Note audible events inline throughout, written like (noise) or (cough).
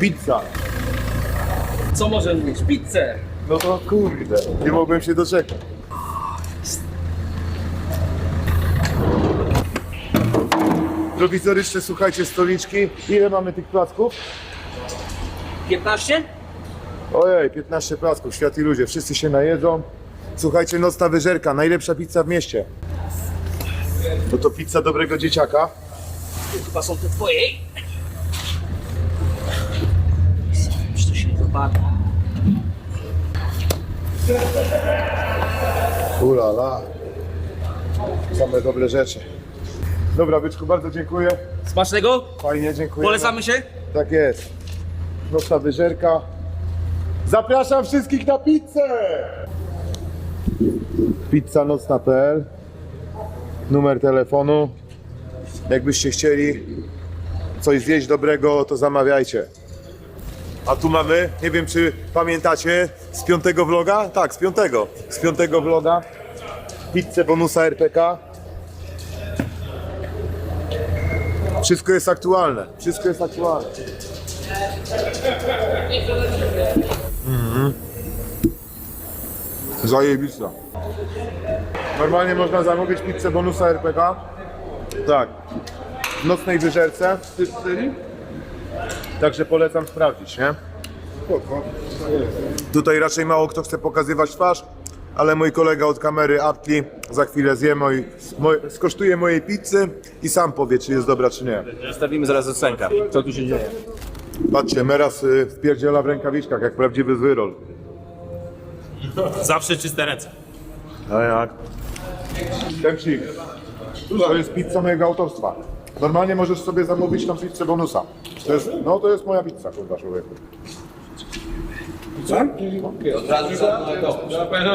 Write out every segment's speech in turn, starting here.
Pizza. Co może mieć? Pizzę! No to kurde, nie mogłem się doczekać. Prowizoryczne, słuchajcie, stoliczki. Ile mamy tych placków? 15? Ojej, 15 placków, świat i ludzie, wszyscy się najedzą. Słuchajcie, nocna wyżerka, najlepsza pizza w mieście. No to pizza dobrego dzieciaka. Chyba są te twoje. Zobaczy? Ulala. Same dobre rzeczy. Dobra, byczku, bardzo dziękuję. Smacznego? Fajnie, dziękuję. Polecamy się? Tak jest. Nocna wyżerka. Zapraszam wszystkich na pizzę! Pizza nocna.pl Numer telefonu. Jakbyście chcieli coś zjeść dobrego, to zamawiajcie. A tu mamy, nie wiem czy pamiętacie, z piątego vloga? Tak, z piątego. Z piątego vloga. Pizzę bonusa RPK. Wszystko jest aktualne. Wszystko jest aktualne. Mhm. Zajebista. Normalnie można zamówić pizzę bonusa RPK. Tak. W nocnej wyżerce. Także polecam sprawdzić, nie? Tutaj raczej mało kto chce pokazywać twarz, ale mój kolega od kamery Aptli za chwilę zje moj, moj, skosztuje mojej pizzy i sam powie, czy jest dobra, czy nie. Stawimy zaraz ocenkę. Co tu się dzieje? Patrzcie, Meras y, wpierdziela w rękawiczkach, jak prawdziwy zwyrol. Zawsze czyste ręce. A jak? Temsik, to jest pizza mojego autorstwa. Normalnie możesz sobie zamówić tą pizzę bonusa. To jest, no to jest moja pizza, kurwa, człowieku.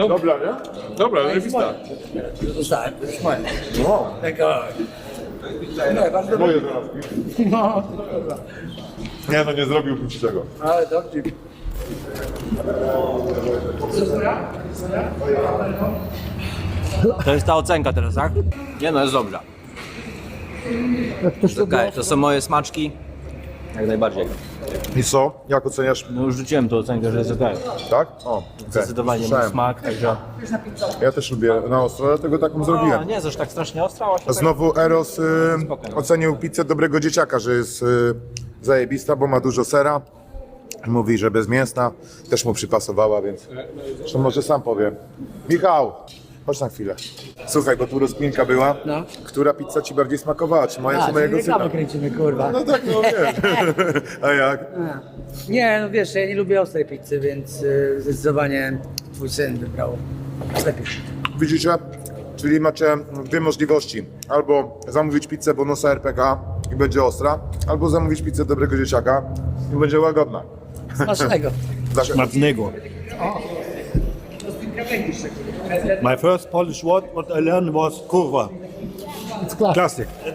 Dobra, nie? Dobra. Tak, to jest moje. No, Taka... Nie, bardzo moje doradki. No, Nie, no nie zrobiłbym ci tego. ale dobrze. To jest ta ocenka teraz, tak? Nie no, jest dobra. Okej, to są moje smaczki. Jak najbardziej. I co? Jak oceniasz? No już rzuciłem tą ocenkę, że jest okej. Tak? O, okay. Zdecydowanie mój smak, także... Ja też lubię na ostro, dlatego taką O, zrobiłem. nie, zresztą tak strasznie ostra, właśnie tak... Znowu Eros y, ocenił pizzę dobrego dzieciaka, że jest y, zajebista, bo ma dużo sera. Mówi, że bezmięsna. Też mu przypasowała, więc to może sam powiem. Michał, chodź na chwilę. Słuchaj, bo tu rozkminka była. No. Która pizza ci bardziej smakowała? Czy moja, czy A, mojego syna? kręcimy, kurwa. No tak, no wiesz. (laughs) A jak? Nie, no wiesz, ja nie lubię ostrej pizzy, więc y, zdecydowanie twój syn wybrał lepiej. Widzicie? Czyli macie dwie możliwości. Albo zamówić pizzę bonusa RPK i będzie ostra, albo zamówić pizzę dobrego dzieciaka i będzie łagodna. Smacznego. (laughs) Martinego. My first Polish word what I learned was kurwa. It's classic. Classic.